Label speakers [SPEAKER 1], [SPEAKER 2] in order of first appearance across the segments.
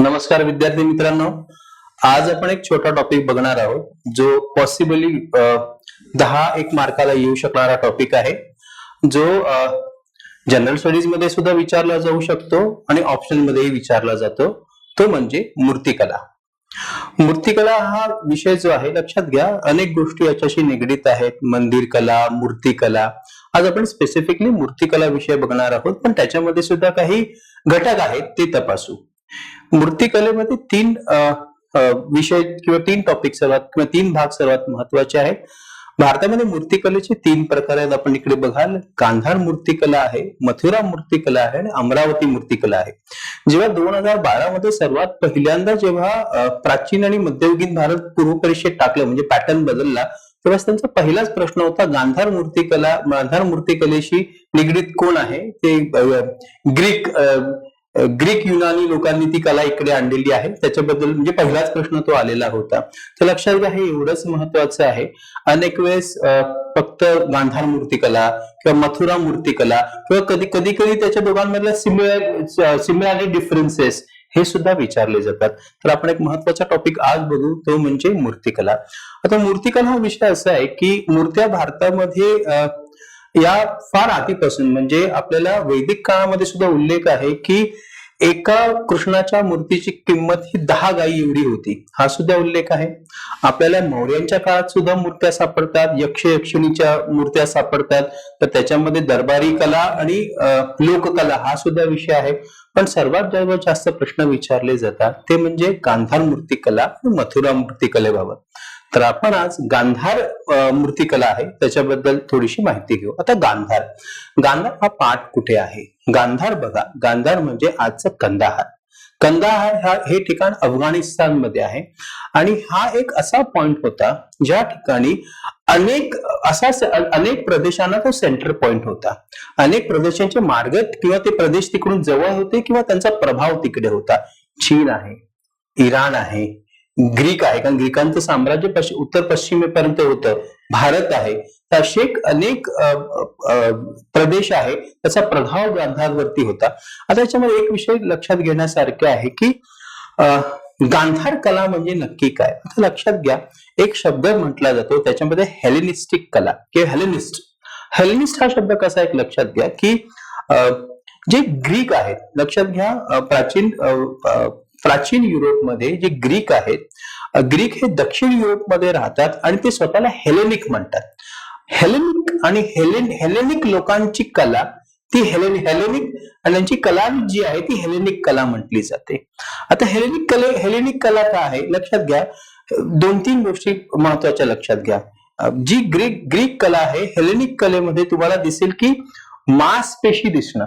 [SPEAKER 1] नमस्कार विद्यार्थी मित्रांनो. आज आपण एक छोटा टॉपिक बघणार आहोत जो पॉसिबली दहा एक मार्काला येऊ शकणारा टॉपिक आहे. जो जनरल स्टडीजमध्ये सुद्धा विचारला जाऊ शकतो आणि ऑप्शन मध्येही विचारला जातो. तो म्हणजे मूर्तिकला. मूर्तिकला हा विषय जो आहे लक्षात घ्या अनेक गोष्टी याच्याशी निगडीत आहेत. मंदिर कला मूर्तिकला. आज आपण स्पेसिफिकली मूर्तिकला विषय बघणार आहोत पण त्याच्यामध्ये सुद्धा काही घटक आहेत ते तपासू. मूर्तिकलेमध्ये तीन विषय किंवा तीन टॉपिक सर्वात किंवा तीन भाग सर्वात महत्त्वाचे आहेत. भारतामध्ये मूर्तिकलेचे तीन प्रकार आहेत. आपण इकडे बघाल. गांधार मूर्तिकला आहे मथुरा मूर्तिकला आहे आणि अमरावती मूर्तिकला आहे. जेव्हा दोन हजार बारा मध्ये सर्वात पहिल्यांदा जेव्हा प्राचीन आणि मध्ययुगीन भारत पूर्व परीक्षेत टाकलं म्हणजे पॅटर्न बदलला तेव्हा त्यांचा पहिलाच प्रश्न होता गांधार मूर्तिकला गांधार मूर्तिकलेशी निगडीत कोण आहे? ते ग्रीक ग्रीक युनानी लोकांनी ती कला इकडे आणलेली आहे. त्याच्याबद्दल म्हणजे पहिलाच प्रश्न तो आलेला होता. तर लक्षात घ्या हे एवढंच महत्वाचं आहे. अनेक वेळेस फक्त गांधार मूर्तिकला किंवा मथुरा मूर्तिकला किंवा कधी कधी कधी त्याच्या दोघांमधल्या सिमिलर सिमिलॅरिटी डिफरन्सेस हे सुद्धा विचारले जातात. तर आपण एक महत्त्वाचा टॉपिक आज बघू तो म्हणजे मूर्तिकला. आता मूर्तिकला हा विषय असा आहे की मूर्त्या भारतामध्ये या फार आधीपासून म्हणजे आपल्याला वैदिक काळामध्ये सुद्धा उल्लेख आहे की एका कृष्णाच्या मूर्तीची किंमत ही दहा गायी एवढी होती. हा सुद्धा उल्लेख आहे. आपल्याला मौर्यांच्या काळात सुद्धा मूर्त्या सापडतात यक्ष यक्षिणीच्या मूर्त्या सापडतात. तर त्याच्यामध्ये दरबारी कला आणि लोककला हा सुद्धा विषय आहे. पण सर्वात जवळ जास्त प्रश्न विचारले जातात ते म्हणजे गांधार मूर्तिकला आणि मथुरा मूर्तिकलेबाबत. तर आपण आज गांधार मूर्तिकला आहे. त्याच्याबद्दल थोडीशी माहिती घेऊ. आता गांधार. गांधार हा पाठ कुठे आहे? गांधार बघा. गांधार म्हणजे आजचं कंदाहार. कंदाहार हा हे ठिकाण अफगाणिस्तानमध्ये आहे. आणि हा एक असा पॉइंट होता ज्या ठिकाणी अनेक असा अनेक प्रदेशांना तो सेंटर पॉइंट होता. अनेक प्रदेशांचे मार्ग किंवा ते प्रदेश तिकडून जवळ होते किंवा त्यांचा प्रभाव तिकडे होता. चीन आहे इराण आहे ग्रीक आहे कारण ग्रीकांचं साम्राज्य पश्चिम उत्तर पश्चिमेपर्यंत होतं. भारत आहे. तर असे एक अनेक प्रदेश आहे. त्याचा प्रभाव गांधारवरती होता. आता याच्यामध्ये एक विषय लक्षात घेण्यासारखे आहे की गांधार कला म्हणजे नक्की काय? आता लक्षात घ्या. एक शब्द म्हटला जातो. त्याच्यामध्ये हेलेनिस्टिक कला किंवा हेलेनिस्ट. हेलेनिस्ट हा शब्द कसा एक लक्षात घ्या की जे ग्रीक आहेत लक्षात घ्या प्राचीन प्राचीन युरोपमध्ये जे ग्रीक आहेत ग्रीक हे दक्षिण युरोपमध्ये राहतात आणि ते स्वतःला हेलेनिक म्हणतात. हेलेनिक आणि हेलेन हेलेनिक लोकांची कला ती हेलेन हेलेनिक आणि त्यांची कला जी आहे ती हेलेनिक कला म्हटली जाते. आता हेलेनिक कले हेलेनिक कला काय आहे? लक्षात घ्या. दोन तीन गोष्टी महत्त्वाच्या लक्षात घ्या. जी ग्रीक ग्रीक कला आहे हेलेनिक कलेमध्ये तुम्हाला दिसेल की मांसपेशी दिसणं.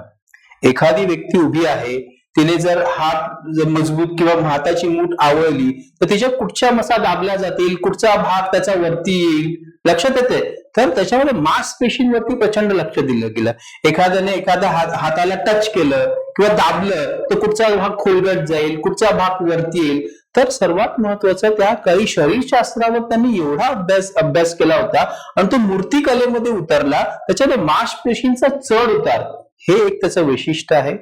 [SPEAKER 1] एखादी व्यक्ती उभी आहे तिने जर हात जर मजबूत किंवा हाताची मूठ आवळली तर तिच्या कुठच्या मसा दाबल्या जातील? कुठचा भाग त्याचा वरती येईल? लक्षात येते तर त्याच्यामध्ये मांसपेशींवरती प्रचंड लक्ष दिलं गेलं. एखाद्याने एखाद्या हात हाताला टच केलं किंवा दाबलं तर कुठचा भाग खोलगट जाईल? कुठचा भाग वरती येईल? तर सर्वात महत्वाचं त्या काही शरीरशास्त्रावर त्यांनी एवढा अभ्यास अभ्यास केला होता आणि तो मूर्तिकलेमध्ये उतरला त्याच्यामध्ये मांसपेशींचा चढ उतार. हे एक त्याचं वैशिष्ट्य आहे.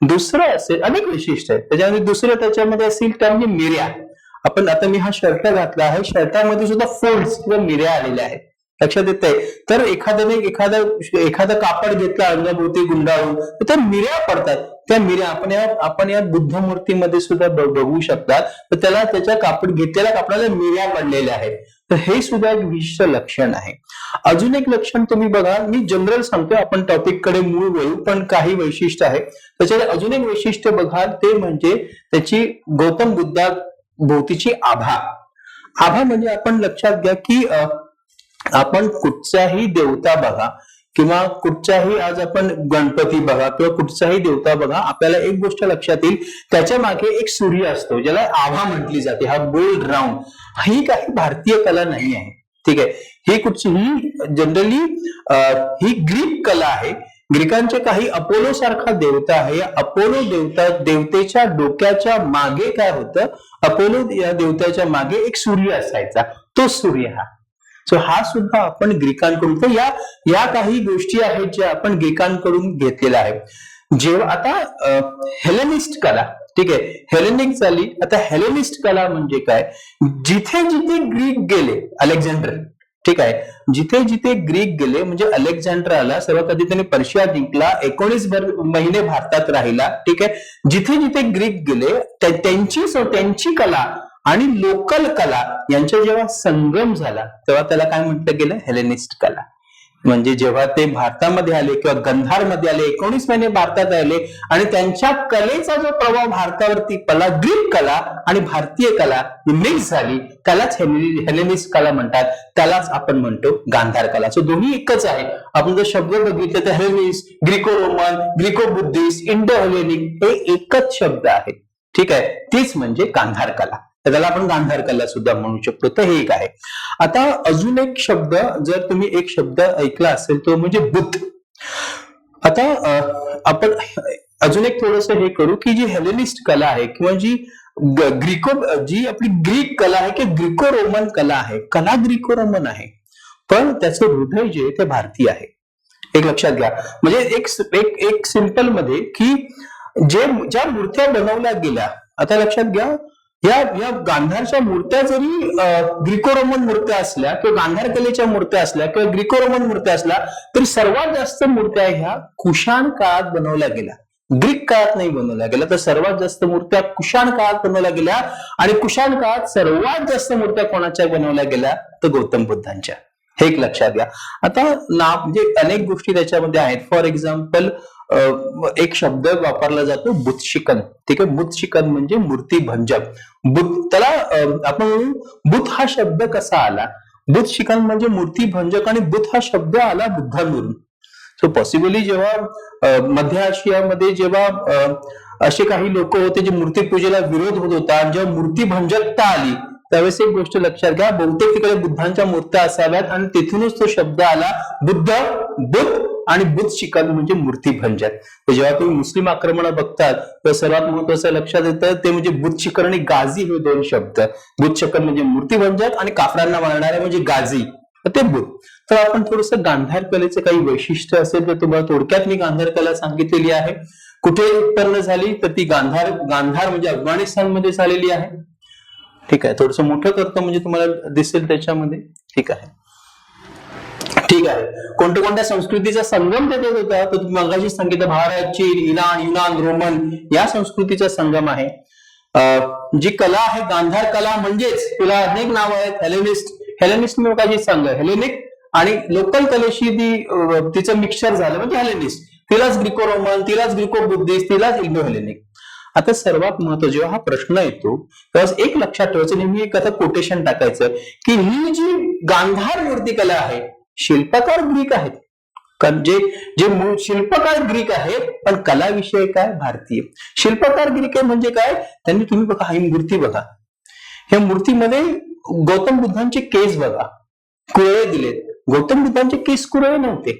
[SPEAKER 1] दुसरं असेल अनेक वैशिष्ट्य आहेत. त्याच्यामध्ये दुसरं त्याच्यामध्ये असेल त्या म्हणजे मिऱ्या आपण आता मी हा शर्ट घातला आहे. शर्टामध्ये सुद्धा फोल्ड्स किंवा मिऱ्या आलेल्या आहेत. लक्षात येत तर एखाद्याने एखादा एखादं कापड घेतलं अंगाभोवती गुंडाळून तर त्या मिऱ्या पडतात. त्या मिऱ्या आपण या आपण या बुद्ध मूर्तीमध्ये सुद्धा बघू शकतात. तर त्याला त्याच्या कापड घेतलेल्या कापडाला मिऱ्या पडलेल्या आहेत. तर हे सुद्धा एक विशिष्ट लक्षण आहे. अजून एक लक्षण तुम्ही बघा मी जनरल सांगतो आपण टॉपिककडे मूळ वळू पण काही वैशिष्ट्य आहे. त्याच्यामध्ये अजून एक वैशिष्ट्य बघाल ते म्हणजे त्याची गौतम बुद्धा भोवतीची आभा. आभा म्हणजे आपण लक्षात घ्या की आपण कुठचाही देवता बघा किंवा कुठच्याही आज आपण गणपती बघा किंवा कुठचाही देवता बघा आपल्याला एक गोष्ट लक्षात येईल त्याच्यामागे एक सूर्य असतो ज्याला आभा म्हटली जाते हा गोल्ड राऊंड. ही काही भारतीय कला नाही आहे. ठीक आहे. ही कुठची ही जनरली ही ग्रीक कला आहे. ग्रीकांचे काही अपोलो सारखा देवता आहे. या अपोलो देवता देवतेच्या डोक्याच्या मागे काय होतं? अपोलो या देवताच्या मागे एक सूर्य असायचा. तो सूर्य हा. सो हा सुद्धा आपण ग्रीकांकडून तर या या काही गोष्टी आहेत ज्या आपण ग्रीकांकडून घेतलेल्या आहेत. जेव्हा आता हेलेनिस्ट कला ठीक आहे. हेलेनिक झाली. आता हेलेनिस्ट कला म्हणजे काय? जिथे जिथे ग्रीक गेले अलेक्झांडर ठीक आहे. जिथे जिथे ग्रीक गेले म्हणजे अलेक्झांडर आला सर्वात आधी त्याने पर्शिया जिंकला एकोणीस भर महिने भारतात राहिला. ठीक आहे. जिथे जिथे ग्रीक गेले त्यांची त्यांची कला आणि लोकल कला यांचा जेव्हा संगम झाला तेव्हा त्याला काय म्हटलं गेलं? हेलेनिस्ट कला. म्हणजे जेव्हा ते भारतामध्ये आले किंवा गंधारमध्ये आले एकोणीस महिने भारतात आले आणि त्यांच्या कलेचा जो प्रभाव भारतावरती पडला ग्रीक कला आणि भारतीय कला मिक्स झाली त्यालाच हेलेनि- हेलेनिस्ट कला म्हणतात त्यालाच आपण म्हणतो गांधार कला. सो दोन्ही एकच आहे. आपण जर शब्द बघितले तर Hellenist Greco Roman Greco Buddhist Indo Hellenic हे एकच शब्द आहे ठीक आहे? तीच म्हणजे गांधार कला. तर त्याला आपण गांधार कला सुद्धा म्हणू शकतो. तर हे एक आहे. आता अजून एक शब्द जर तुम्ही एक शब्द ऐकला असेल तो म्हणजे बुद्ध. आता आपण अजून एक थोडस हे करू की जी हेलेनिस्ट कला आहे किंवा जी ग्रीको जी आपली ग्रीक कला आहे किंवा ग्रीको रोमन कला आहे. कला ग्रीको रोमन आहे. पण त्याचं हृदय जे आहे ते भारतीय आहे. एक लक्षात घ्या. म्हणजे एक एक एक सिंपलमध्ये की जे ज्या मूर्त्या बनवल्या गेल्या आता लक्षात घ्या या या गांधारच्या मूर्त्या जरी ग्रीको रोमन मूर्त्या असल्या किंवा गांधार कलेच्या मूर्त्या असल्या किंवा ग्रीको रोमन मूर्त्या असल्या तरी सर्वात जास्त मूर्त्या ह्या कुशाण काळात बनवल्या गेल्या. ग्रीक काळात नाही बनवल्या गेल्या तर सर्वात जास्त मूर्त्या कुशाण काळात बनवल्या गेल्या. आणि कुशाण काळात सर्वात जास्त मूर्त्या कोणाच्या बनवल्या गेल्या? तर गौतम बुद्धांच्या. हे एक लक्षात घ्या. आता ना म्हणजे अनेक गोष्टी त्याच्यामध्ये आहेत. फॉर एक्झाम्पल एक शब्द वापरला जातो बुतशिकन. ठीक आहे? बुद्धशिकन म्हणजे मूर्ती भंजक बुद्ध त्याला आपण बुत हा शब्द कसा आला? बुत शिकन म्हणजे मूर्ती भंजक आणि बुत हा शब्द आला बुद्धांवरून. सो पॉसिबली जेव्हा मध्य आशियामध्ये जेव्हा असे काही लोक होते जे मूर्तीपूजेला विरोध होत होता आणि जेव्हा मूर्ती भंजकता आली त्यावेळेस एक गोष्ट लक्षात घ्या बहुतेक तिकडे बुद्धांच्या मूर्त्या असाव्यात आणि तिथूनच तो शब्द आला बुद्ध बुद्ध आणि बुद्ध शिकन म्हणजे मूर्तीभंजन तर जेव्हा तुम्ही मुस्लिम आक्रमण बघतात तर सर्वात महत्वाचं लक्षात येतं ते म्हणजे बुद्ध शिकन आणि गाझी हे दोन शब्द. बुद्ध शिकन म्हणजे मूर्तीभंजक आणि काफरांना मारणारे म्हणजे गाझी. ते बुद्ध. तर आपण थोडस गांधार कलेचे काही वैशिष्ट्य असेल तर तुम्हाला थोडक्यात मी गांधार कला सांगितलेली आहे. कुठे उत्पन्न झाली तर ती गांधार गांधार म्हणजे अफगाणिस्तानमध्ये झालेली आहे. ठीक आहे थोडस मोठं करतो म्हणजे तुम्हाला दिसेल त्याच्यामध्ये. ठीक आहे. ठीक आहे. कोणत्या कोणत्या संस्कृतीचा संगम त्याच्यात होता तर तुम्ही मगाशी सांगितलं भारत चीन इराण युनान रोमन या संस्कृतीचा संगम आहे. जी कला आहे गांधार कला म्हणजेच तुला अनेक नाव आहेत हेलेनिस्ट. हेलेनिस्ट म्हणजे मी मगाशी हेलेनिक आणि लोकल कलेशी ती तिचं मिक्सर झालं. म्हणजे हेलेनिस्ट. तिलाच ग्रिको रोमन तिलाच ग्रिको बुद्धिस्ट तिलाच इंडो हेलेनिक आता सर्वात महत्त्व जेव्हा हा प्रश्न येतो. तेव्हा एक लक्षात ठेवायचं. नेहमी एक आता कोटेशन टाकायचं. की ही जी गांधार मूर्तिकला आहे शिल्पकार ग्रीक आहेत. जे जे मूळ शिल्पकार ग्रीक आहेत पण कला विषय काय? भारतीय. शिल्पकार ग्रीक आहे म्हणजे काय? त्यांनी तुम्ही बघा ही मूर्ती बघा. या मूर्तीमध्ये गौतम बुद्धांचे केस बघा. कुरळे दिलेत. गौतम बुद्धांचे केस कुरळे नव्हते.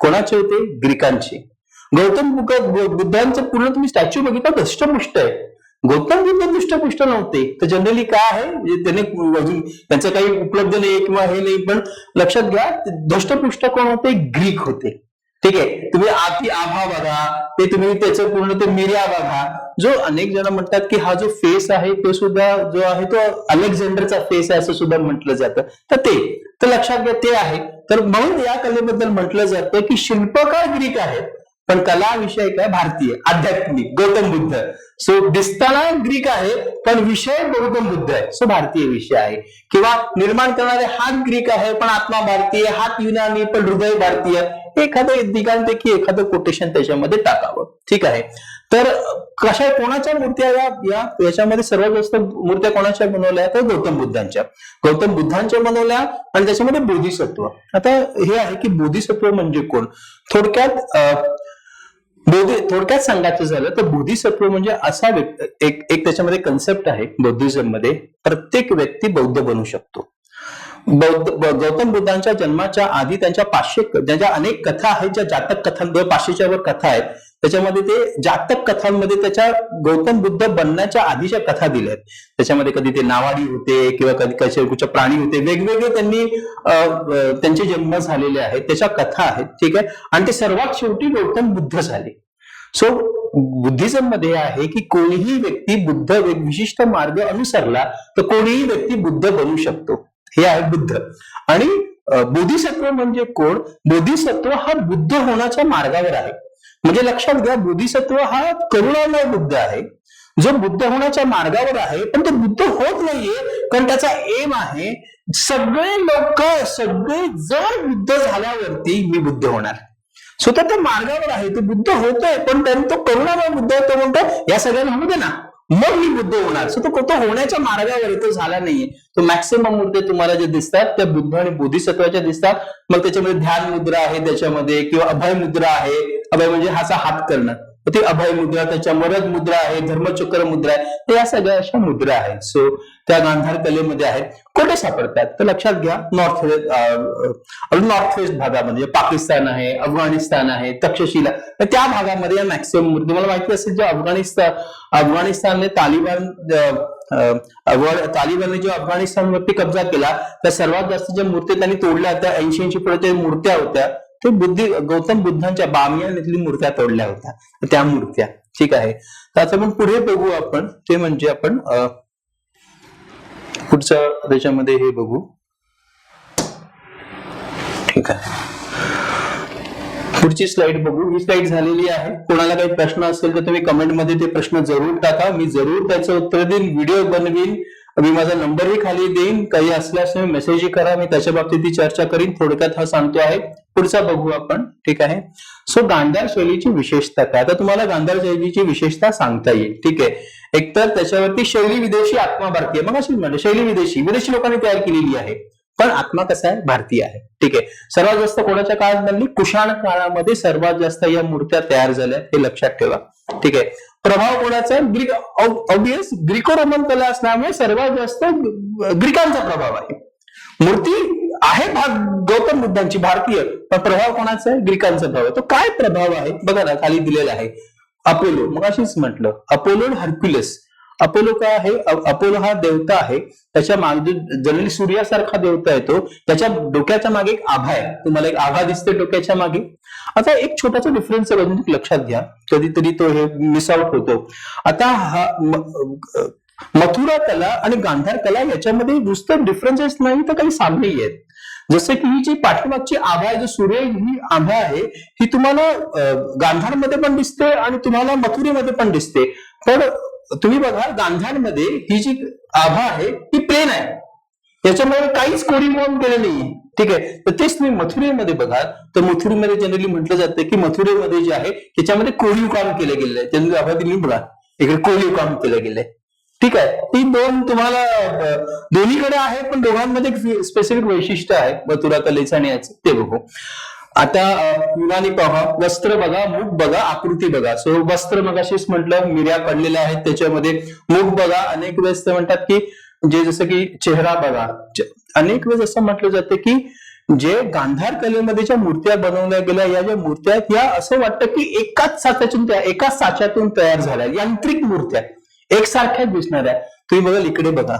[SPEAKER 1] कोणाचे होते? ग्रीकांचे. गौतम बुद्ध बुद्धांचं पूर्ण तुम्ही स्टॅच्यू बघितला दष्टपुष्ट आहे. गौतम बुद्ध दृष्टपुष्ट नव्हते. तर जनरली काय आहे? म्हणजे त्याने अजून त्यांचं काही उपलब्ध नाही किंवा हे नाही पण लक्षात घ्या दृष्टपुष्ट कोण होते? ग्रीक होते. ठीक आहे? तुम्ही आती आभा बघा ते तुम्ही त्याचं पूर्ण ते मिर्या बघा. जो अनेक जण म्हणतात की हा जो फेस आहे तो सुद्धा जो आहे तो अलेक्झांडरचा फेस आहे असं सुद्धा म्हटलं जातं. तर ते तर लक्षात घ्या ते आहे. तर म्हणून या कलेबद्दल म्हटलं जातं की शिल्पकार ग्रीक आहेत. पण कला विषय काय भारतीय आध्यात्मिक गौतम बुद्ध. सो दिसताना ग्रीक आहे पण विषय गौतम बुद्ध आहे. सो भारतीय विषय आहे. किंवा निर्माण करणारे हात ग्रीक आहे पण आत्मा भारतीय हात युनानी पण हृदय भारतीय. एखादं दिगांपैकी एखादं कोटेशन त्याच्यामध्ये टाकावं. ठीक आहे? तर कशा कोणाच्या मूर्त्या या याच्यामध्ये सर्वात जास्त मूर्त्या कोणाच्या बनवल्या? तर गौतम बुद्धांच्या. गौतम बुद्धांच्या बनवल्या आणि त्याच्यामध्ये बोधिसत्व. आता हे आहे की बोधिसत्व म्हणजे कोण? थोडक्यात अं, बोधी थोडक्यात सांगायचं झालं तर बोधिसत्व म्हणजे असा एक एक त्याच्यामध्ये कन्सेप्ट आहे बौद्धिझममध्ये प्रत्येक व्यक्ती बौद्ध बनू शकतो. बौद्ध गौतम बुद्धांच्या जन्माच्या आधी त्यांच्या पाचशे ज्या अनेक कथा आहेत ज्या जातक कथांवर पाचशेच्या वर कथा आहेत त्याच्यामध्ये ते जातक कथांमध्ये त्याच्या गौतम बुद्ध बनण्याच्या आधीच्या कथा दिल्या आहेत त्याच्यामध्ये कधी ते नावाडी होते किंवा कधी कसे प्राणी होते वेगवेगळे त्यांनी त्यांचे जन्म झालेले आहेत त्याच्या कथा आहेत ठीक आहे? आणि ते सर्वात शेवटी गौतम बुद्ध झाले. सो बुद्धिझममध्ये आहे की कोणीही व्यक्ती बुद्ध एक विशिष्ट मार्ग अनुसरला तर कोणीही व्यक्ती बुद्ध बनू शकतो. हे आहे बुद्ध. आणि बोधिसत्व म्हणजे कोण? बोधिसत्व हा बुद्ध होण्याच्या मार्गावर आहे. म्हणजे लक्षात घ्या बोधिसत्व हा करुणामय बुद्ध आहे जो बुद्ध होण्याच्या मार्गावर आहे पण तो बुद्ध होत नाहीये कारण त्याचा एम आहे सगळे लोक सगळे जर बुद्ध झाल्यावरती मी बुद्ध होणार स्वतः त्या मार्गावर आहे तो बुद्ध होतोय पण त्यांनी तो करुणामय बुद्ध आहे. तो म्हणतो या सगळ्यांना होऊ दे ना मग मी बुद्ध होणार. सो तो तो होण्याच्या मार्गावर तो झाला नाहीये. तो मॅक्सिमम मुद्दे तुम्हाला जे दिसतात त्या बुद्ध आणि बोधिसत्वाच्या दिसतात. मग त्याच्यामध्ये ध्यान मुद्रा आहे त्याच्यामध्ये किंवा अभय मुद्रा आहे. अभय म्हणजे हाचा हात करणं. ते अभय मुद्रा त्याच्या मरद मुद्रा आहे धर्मचक्र मुद्रा आहे तर या सगळ्या अशा मुद्रा आहेत. सो त्या गांधार कलेमध्ये आहेत. कुठे सापडतात? तर लक्षात घ्या नॉर्थ नॉर्थ वेस्ट भागामध्ये. पाकिस्तान आहे अफगाणिस्तान आहे तक्षशिला. तर त्या भागामध्ये या मॅक्सिमम मूर्ती तुम्हाला माहिती असेल जे अफगाणिस्तान अफगाणिस्तानने तालिबान तालिबानने जो अफगाणिस्तानवरती कब्जा केला त्या सर्वात जास्त ज्या मूर्ती त्यांनी तोडल्या त्या ऐंशी ऐंशी पुढे मूर्त्या होत्या ते बुद्धी गौतम बुद्धांच्या बामियान इथली मूर्त्या तोडल्या होत्या. त्या मूर्त्या ठीक आहे. तर आता पुढे बघू आपण ते म्हणजे आपण पुढच्या त्याच्यामध्ये हे बघू. ठीक आहे. पुढची स्लाइड बघू. ही स्लाइड झालेली आहे. कोणाला काही प्रश्न असेल तर तुम्ही कमेंटमध्ये ते प्रश्न जरूर टाका. मी जरूर त्याचं उत्तर देईन व्हिडिओ बनवीन. मी माझा नंबरही खाली देईन. काही असल्यास तुम्ही मेसेजही करा. मी त्याच्या बाबतीत ती चर्चा करीन. थोडक्यात हा सांगतो आहे. पुढचा बघू आपण ठीक आहे? सो गांधार शैलीची विशेषता काय? आता तुम्हाला गांधार शैलीची विशेषता सांगता येईल ठीक आहे? एकतर त्याच्यावरती शैली विदेशी आत्मा भारतीय. मग अशी म्हणजे शैली विदेशी. विदेशी लोकांनी तयार केलेली आहे. पण आत्मा कसा आहे? भारतीय आहे ठीक आहे? सर्वात जास्त कोणाच्या काळात बनली? कुशाण काळामध्ये सर्वात जास्त या मूर्त्या तयार झाल्या हे लक्षात ठेवा ठीक आहे? प्रभाव कोणाचा? आहे? ग्रीक ऑबियस ग्रीको रोमन कला असल्यामुळे सर्वात जास्त ग्रीकांचा प्रभाव आहे. मूर्ती आहे भाग गौतम बुद्धांची भारतीय पण प्रभाव कोणाचा आहे? ग्रीकांचा प्रभाव आहे. तो काय प्रभाव आहे? बघा ना खाली दिलेला आहे. अपोलो मग अशीच म्हटलं अपोलो हर्क्युलस. अपोलो काय आहे? अपोलो हा देवता आहे. त्याच्यामागे जनरली सूर्यासारखा देवता येतो त्याच्या डोक्याच्या मागे एक आभा आहे. तुम्हाला एक आभा दिसते डोक्याच्या मागे. आता एक छोटासा डिफरन्स आहे लक्षात घ्या. कधीतरी तो हे मिस आउट होतो. आता हा मथुरा कला आणि गांधार कला याच्यामध्ये नुसतं डिफरन्सेस नाही तर काही साम्य आहेत. जसं की ही जी पाठीमागची आभा आहे जो सूर्य ही आभा आहे ही तुम्हाला गांधारमध्ये पण दिसते आणि तुम्हाला मथुरेमध्ये पण दिसते. पण तुम्ही बघा गांधारमध्ये ही जी आभा आहे ही प्लेन आहे. याच्यामध्ये काहीच कोरीमोम केलं नाही ठीक आहे? तर तेच तुम्ही मथुरेमध्ये बघा तर मथुरेमध्ये जनरली म्हटलं जातं की मथुरेमध्ये जे आहे त्याच्यामध्ये कोरीव काम केलं गेलंय. आहे जनरली आभा तुम्ही बघा. इकडे कोरीव काम केलं गेलंय. ठीक आहे. ती दोन तुम्हाला दोन्हीकडे आहे पण दोघांमध्ये स्पेसिफिक वैशिष्ट्य आहे मथुरा कलेचं आणि याचं. ते बघू. आता युनानी पहा वस्त्र बघा मुख बघा आकृती बघा. सो वस्त्र मगाशीच म्हटलं मिऱ्या पडलेल्या आहेत त्याच्यामध्ये मुख बघा. अनेक वेळेस ते म्हणतात की जे जसं की चेहरा बघा. अनेक वेळेस असं म्हटलं जातं की जे गांधार कलेमध्ये ज्या मूर्त्या बनवल्या गेल्या या ज्या मूर्त्या आहेत, या असं वाटतं की एकाच साच्यातून त्या एकाच साच्यातून तयार झाल्या. यांत्रिक मूर्त्या. एकसारख्याच दिसणाऱ्या. तुम्ही बघाल इकडे बघा.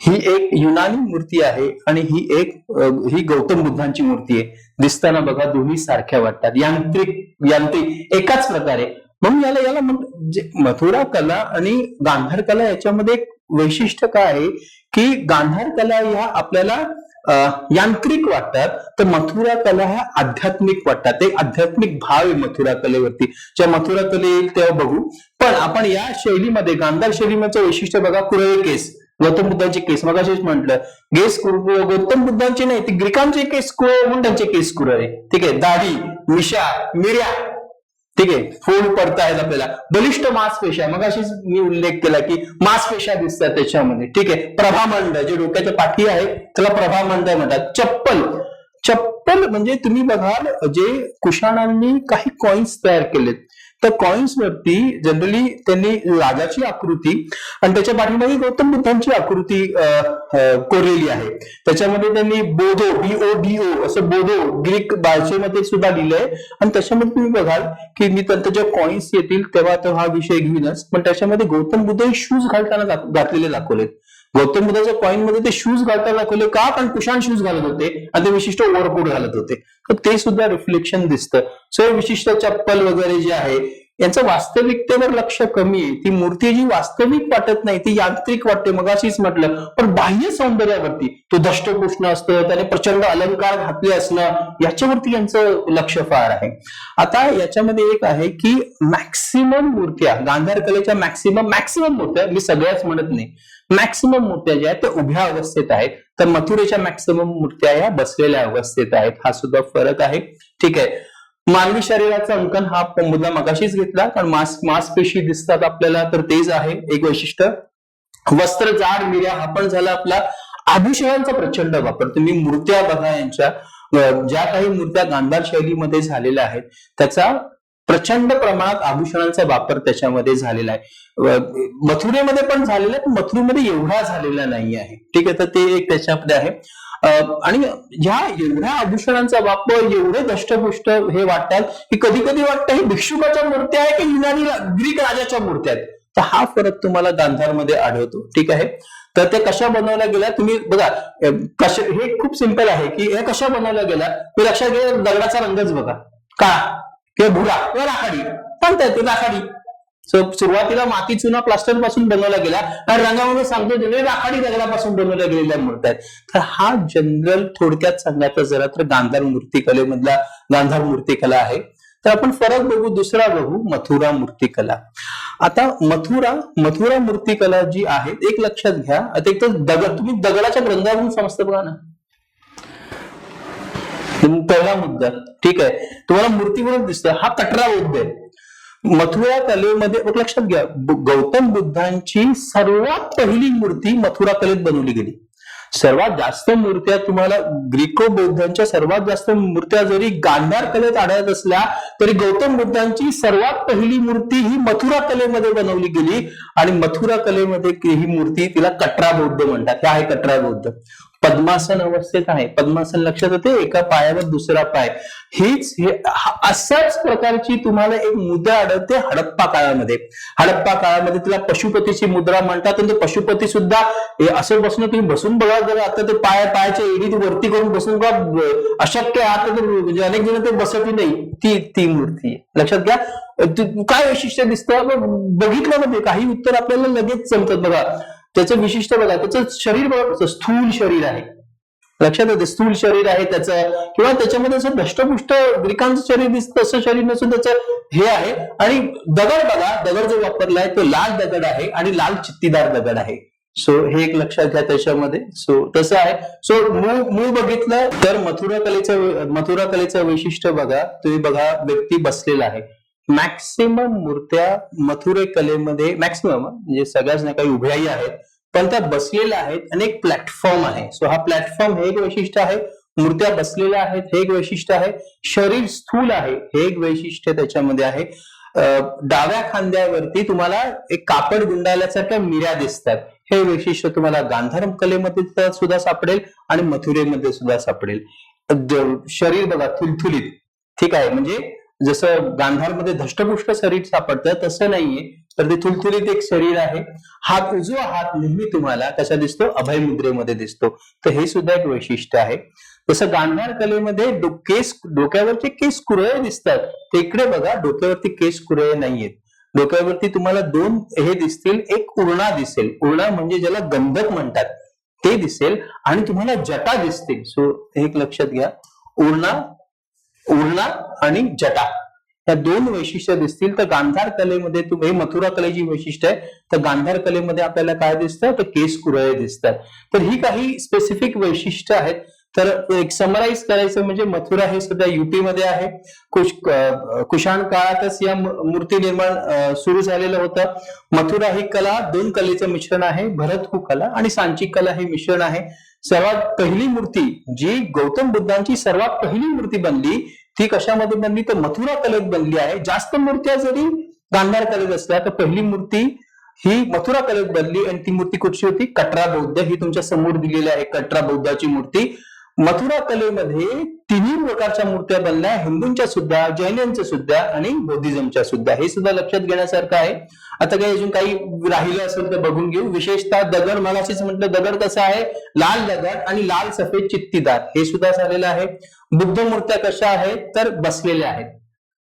[SPEAKER 1] ही एक युनानी मूर्ती आहे आणि ही एक ही गौतम बुद्धांची मूर्ती आहे. दिसताना बघा दोन्ही सारख्या वाटतात. यांत्रिक यांत्रिक एकाच प्रकारे. म्हणून याला याला म्हण- जे मथुरा कला आणि गांधार कला याच्यामध्ये एक वैशिष्ट्य काय आहे? की गांधार कला ह्या आपल्याला यांत्रिक वाटतात. तर मथुरा कला ह्या आध्यात्मिक वाटतात. एक आध्यात्मिक भाव आहे मथुरा कलेवरती. जेव्हा मथुरा कले येईल तेव्हा बघू. पण आपण या शैलीमध्ये गांधार शैलीमध्ये वैशिष्ट्य बघा कुरळे केस. गौतम बुद्धांचे केस. मग असेच म्हटलं. गेस गौतम बुद्धांचे नाही ते ग्रीकांचे केस कुरळ म्हणून त्यांचे केस कुरळे. ठीक आहे? दाढी मिशा मिर्या. ठीक आहे? फोड पडतायत आपल्याला. बलिष्ठ मांसपेशा मग अशीच मी उल्लेख केला की मांसपेशा दिसतात त्याच्यामध्ये. ठीक आहे? प्रभामंड जे डोक्याच्या पाठी आहे त्याला प्रभामंड म्हणतात. चप्पल. चप्पल म्हणजे तुम्ही बघाल जे कुशाणांनी काही कॉइन्स तयार केलेत. तर कॉइन्स वरती जनरली त्यांनी राजाची आकृती आणि त्याच्या पाठीमागे गौतम बुद्धांची आकृती अं, कोरलेली आहे. त्याच्यामध्ये त्यांनी बोधो बीओ बीओ असं बोधो ग्रीक भाषेमध्ये सुद्धा लिहिलंय. आणि त्याच्यामध्ये तुम्ही बघाल की मी त्यांच्या त्याच्या कॉइन्स येतील तेव्हा तो हा विषय घेईनच. पण त्याच्यामध्ये गौतम बुद्ध शूज घालताना घातलेले दाखवलेत. गौतम बुद्धाच्या कॉइनमध्ये ते शूज घालताना दाखवले. का? कारण कुशाण शूज घालत होते आणि ते विशिष्ट ओव्हरकोट घालत होते. तर ते सुद्धा रिफ्लेक्शन दिसतं. सो विशिष्ट चप्पल वगैरे जे आहे यांचं वास्तविकतेवर लक्ष कमी आहे. ती मूर्ती जी वास्तविक वाटत नाही ती यांत्रिक वाटते. मगाशीच म्हटलं. पण बाह्य सौंदर्यावरती तो दष्टकृष्ण असतं त्याने प्रचंड अलंकार घातले असणं याच्यावरती यांचं लक्ष फार आहे. आता याच्यामध्ये एक आहे की मॅक्सिमम मूर्त्या गांधार कलेच्या मॅक्सिमम मॅक्सिमम मूर्त्या मी सगळ्याच म्हणत नाही. मॅक्सिमम मूर्त्या ज्या आहेत त्या उभ्या अवस्थेत आहेत. तर मथुरेच्या मॅक्सिमम मूर्त्या या बसलेल्या अवस्थेत आहेत. हा सुद्धा फरक आहे. ठीक आहे. मानवी शरीराचा अंकन हा मुद्दा मगाशीच घेतला. कारण मास मासपेशी दिसतात आपल्याला तर तेच आहे एक वैशिष्ट्य. वस्त्र जाड निर्या हा पण झाला आपला आभूषणांचा प्रचंड वापर. तुम्ही मूर्त्या बघा यांच्या. ज्या काही मूर्त्या गांधार शैलीमध्ये झालेल्या आहेत त्याचा प्रचंड प्रमाणात आभूषणांचा वापर त्याच्यामध्ये झालेला आहे. मथुरेमध्ये पण झालेला आहे पण मथुरेमध्ये एवढा झालेला नाही आहे. ठीक आहे तर ते एक त्याच्यामध्ये आहे. आणि ह्या एवढ्या आभूषणांचा वापर एवढे दष्टपुष्ट हे वाटतात की कधी कधी वाटतं हे भिक्षुकाच्या मूर्त्या आहे की युनानी ग्रीक राजाच्या मूर्त्या आहेत. तर हा फरक तुम्हाला गांधारमध्ये आढळतो. ठीक आहे? तर ते कशा बनवल्या गेल्या? तुम्ही बघा अं, कशा हे खूप सिंपल आहे की हे कशा बनवल्या गेल्या? मी लक्षात घ्या दगडाचा रंगच बघा. का? किंवा भुरा किंवा राखाडी. सांगता येते राखाडी. सुरुवातीला माती चुना प्लास्टरपासून बनवला गेला आणि रंगामध्ये सांगतो जनरल राखाडी दगडापासून बनवल्या गेलेल्या मूर्त्या आहेत. तर हा जनरल थोडक्यात सांगायचा जरा तर गांधार मूर्तिकलेमधला गांधार मूर्तिकला आहे. तर आपण फरक बघू दुसरा बघू मथुरा मूर्तिकला. आता मथुरा मथुरा मूर्तिकला जी आहे एक लक्षात घ्या. आता एक तर दगड तुम्ही दगडाच्या ग्रंथावरून समजतं बघा ना. पहिला मुद्दा. ठीक आहे? तुम्हाला मूर्तीवरून दिसतं हा कटरा बौद्ध आहे. मथुरा कलेमध्ये एक लक्षात घ्या गौतम बुद्धांची सर्वात पहिली मूर्ती मथुरा कलेत बनवली गेली. सर्वात जास्त मूर्त्या तुम्हाला ग्रीको बौद्धांच्या सर्वात जास्त मूर्त्या जरी गांधार कलेत आढळत असल्या तरी गौतम बुद्धांची सर्वात पहिली मूर्ती ही मथुरा कलेमध्ये बनवली गेली. आणि मथुरा कलेमध्ये ही मूर्ती तिला कटरा बौद्ध म्हणतात. हे आहे कटरा बौद्ध. पद्मासन अवस्थेत आहे. पद्मासन लक्षात येते एका पायावर दुसरा पाय. हीच हे अशाच प्रकारची तुम्हाला एक मुद्रा आढळते हडप्पा काळामध्ये. हडप्पा काळामध्ये तिला पशुपतीची मुद्रा म्हणतात आणि पशुपती सुद्धा असं बसणं तुम्ही बसून बघा जर आता ते पाय पायाच्या एडीत वरती करून बसून बघा अशक्य आता तर म्हणजे अनेक जण ते बसतही नाही. ती ती मूर्ती. लक्षात घ्या. काय वैशिष्ट्य दिसतं? बघितलं म्हणजे काही उत्तर आपल्याला लगेच जमतात बघा. त्याचं विशिष्ट बघा त्याचं शरीर बघा स्थूल शरीर आहे. लक्षात येते स्थूल शरीर आहे त्याचं. किंवा त्याच्यामध्ये असं दष्टपुष्ट ग्रीकांचं शरीर दिसतं तसं शरीर नसून त्याचं हे आहे. आणि दगड बघा दगड जो वापरलाय तो लाल दगड आहे आणि लाल चित्तीदार दगड आहे. सो हे एक लक्षात घ्या त्याच्यामध्ये. सो तसं आहे. सो मूळ मूळ बघितलं तर मथुरा कलेचं मथुरा कलेचं वैशिष्ट्य बघा. तुम्ही बघा व्यक्ती बसलेला आहे. मॅक्सिमम मूर्त्या मथुरे कलेमध्ये मॅक्सिमम म्हणजे सगळ्याच नाही काही उभ्याही आहेत. पण त्या बसलेल्या आहेत आणि एक प्लॅटफॉर्म आहे. सो हा प्लॅटफॉर्म हे एक वैशिष्ट्य आहे. मूर्त्या बसलेल्या आहेत हे एक वैशिष्ट्य आहे. शरीर स्थूल आहे हे एक वैशिष्ट्य त्याच्यामध्ये आहे. डाव्या खांद्यावरती तुम्हाला एक कापड गुंडाळल्यासारख्या मिऱ्या दिसतात. हे वैशिष्ट्य तुम्हाला गांधारम कलेमध्ये सुद्धा सापडेल आणि मथुरेमध्ये सुद्धा सापडेल. शरीर बघा थुलथुलीत. ठीक आहे. म्हणजे जसं गांधारमध्ये धष्टपुष्ट शरीर सापडतं तसं नाहीये. तर ते थुलथुलीत एक शरीर आहे. हात उजवा हात नेहमी तुम्हाला कसा दिसतो अभय मुद्रेमध्ये दिसतो. तर हे सुद्धा एक वैशिष्ट्य आहे. जसं गांधार कलेमध्ये डो- केस डोक्यावरचे केस कुरळे दिसतात. ते इकडे बघा डोक्यावरती केस कुरळे नाहीयेत. डोक्यावरती तुम्हाला दोन हे दिसतील एक उरणा दिसेल. उरणा म्हणजे ज्याला गंधक म्हणतात. ते दिसेल आणि तुम्हाला जटा दिसतील. सो एक लक्षात घ्या. उरणा उरणा आणि जटा. या दोन वैशिष्ट्य दिसतील. तर गांधार कलेमध्ये तुम्ही मथुरा कलेची वैशिष्ट्य आहे. तर गांधार कलेमध्ये आपल्याला काय दिसतं? तर केस कुरळे दिसतात. तर ही काही स्पेसिफिक वैशिष्ट्य आहेत. तर एक समराईज करायचं म्हणजे मथुरा हे सध्या युपीमध्ये आहे. कुश कुशाण काळातच या मूर्ती निर्माण सुरू झालेलं होतं. मथुरा ही कला दोन कलेचं मिश्रण आहे. भरतकू हो कला आणि सांची कला हे मिश्रण आहे. सर्वात पहिली मूर्ती जी गौतम बुद्धांची सर्वात पहिली मूर्ती बनली ती कशामध्ये बनली? तर मथुरा कलेत बनली आहे. जास्त मूर्त्या जरी गांधार कलेत असल्या तर पहिली मूर्ती ही मथुरा कलेत बनली आणि ती मूर्ती कुठची होती? कटरा बौद्ध. ही तुमच्यासमोर दिलेली आहे कटरा बौद्धाची मूर्ती. मथुरा कलेमध्ये तिन्ही प्रकारच्या मूर्त्या बनल्या. हिंदूंच्या सुद्धा जैनांच्या सुद्धा आणि बौद्धिझमच्या सुद्धा. हे सुद्धा लक्षात घेण्यासारखं आहे. आता काही अजून काही राहिलं असेल तर बघून घेऊ. विशेषतः दगड मगाशीच म्हटलं दगड कसं आहे? लाल दगड आणि लाल सफेद चित्तीदार. हे सुद्धा झालेलं आहे. बुद्ध मूर्त्या कशा आहेत? तर बसलेल्या आहेत.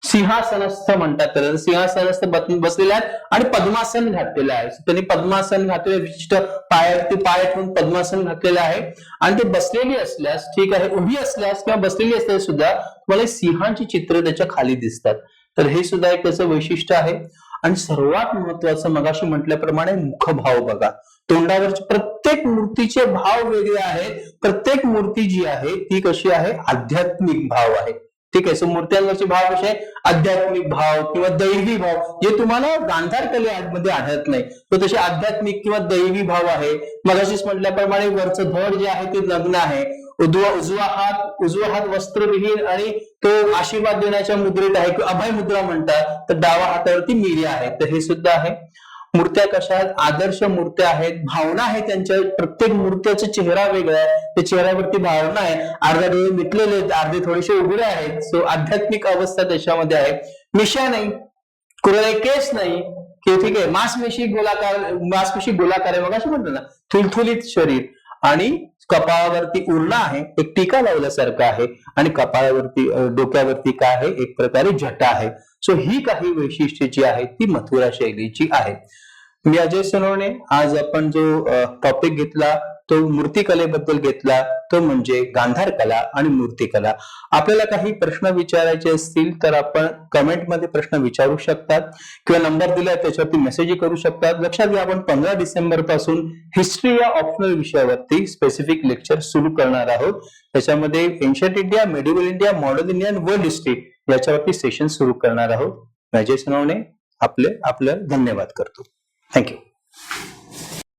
[SPEAKER 1] सिंहासनस्थ म्हणतात तर सिंहासनस्थ बसलेल्या आहेत आणि पद्मासन घातलेलं आहे. त्यांनी पद्मासन घातलेलं विशिष्ट पायावरती पाय ठेवून पद्मासन घातलेलं आहे. आणि ते बसलेली असल्यास ठीक आहे उभी असल्यास किंवा बसलेली असल्यास सुद्धा तुम्हाला सिंहाची चित्र त्याच्याखाली दिसतात. तर हे सुद्धा एक त्याचं वैशिष्ट्य आहे. आणि सर्वात महत्वाचं मगाशी म्हटल्याप्रमाणे मुखभाव बघा. तोंडावरचे प्रत्येक मूर्तीचे भाव वेगळे आहेत. प्रत्येक मूर्ती जी आहे ती कशी आहे? आध्यात्मिक भाव आहे. ठीक आहे सो मूर्त्यांवरचे भाव कसे आध्यात्मिक भाव किंवा दैवी भाव. जे तुम्हाला गांधार कलेमध्ये आढळत नाही. तो तसे आध्यात्मिक किंवा दैवी भाव आहे. मगाशीच म्हटल्याप्रमाणे वरचं धड जे आहे ते लग्न आहे. उजवा उजवा हात उजवा हात वस्त्रविहीन आणि तो आशीर्वाद देण्याच्या मुद्रेत आहे किंवा अभय मुद्रा म्हणतात. तर डावा हातावरती मिर्या आहे. तर हे सुद्धा आहे. मूर्त्या कशा आहेत आदर्श मूर्त्या आहेत. भावना आहे त्यांच्या. प्रत्येक मूर्त्याचा चेहरा वेगळा आहे. त्या चेहऱ्यावरती भावना आहे. अर्धा डोळे मिटलेले आहेत. अर्धे थोडेसे उघडे आहेत. सो आध्यात्मिक अवस्था त्याच्यामध्ये आहे. मिशा नाही. कुणाला केस नाही. ठीक आहे. मांसपेशी गोलाकार मांसपेशी गोलाकार आहे. मग असं म्हणतो ना. थुलथुलीत शरीर. आणि कपाळावरती उरला आहे एक टीका लावल्यासारखं आहे. आणि कपाळावरती डोक्यावरती काय आहे? एक प्रकारे झटा आहे. सो ही काही वैशिष्ट्ये जी आहेत ती मथुरा शैलीची आहेत. मी अजय सनोने आज आपण जो टॉपिक घेतला तो मूर्तिकलेबद्दल घेतला तो म्हणजे गांधार कला आणि मूर्तिकला. आपल्याला काही प्रश्न विचारायचे असतील तर आपण कमेंटमध्ये प्रश्न विचारू शकतात किंवा नंबर दिला त्याच्यावरती मेसेजही करू शकतात. लक्षात घ्या आपण पंधरा डिसेंबरपासून हिस्ट्री या ऑप्शनल विषयावरती स्पेसिफिक लेक्चर सुरू करणार आहोत. त्याच्यामध्ये ancient India medieval India modern India आणि वर्ल्ड हिस्ट्री याच्यावरती सेशन सुरू करणार आहोत. राजेश सोनवणे आपले आपलं धन्यवाद करतो. थँक्यू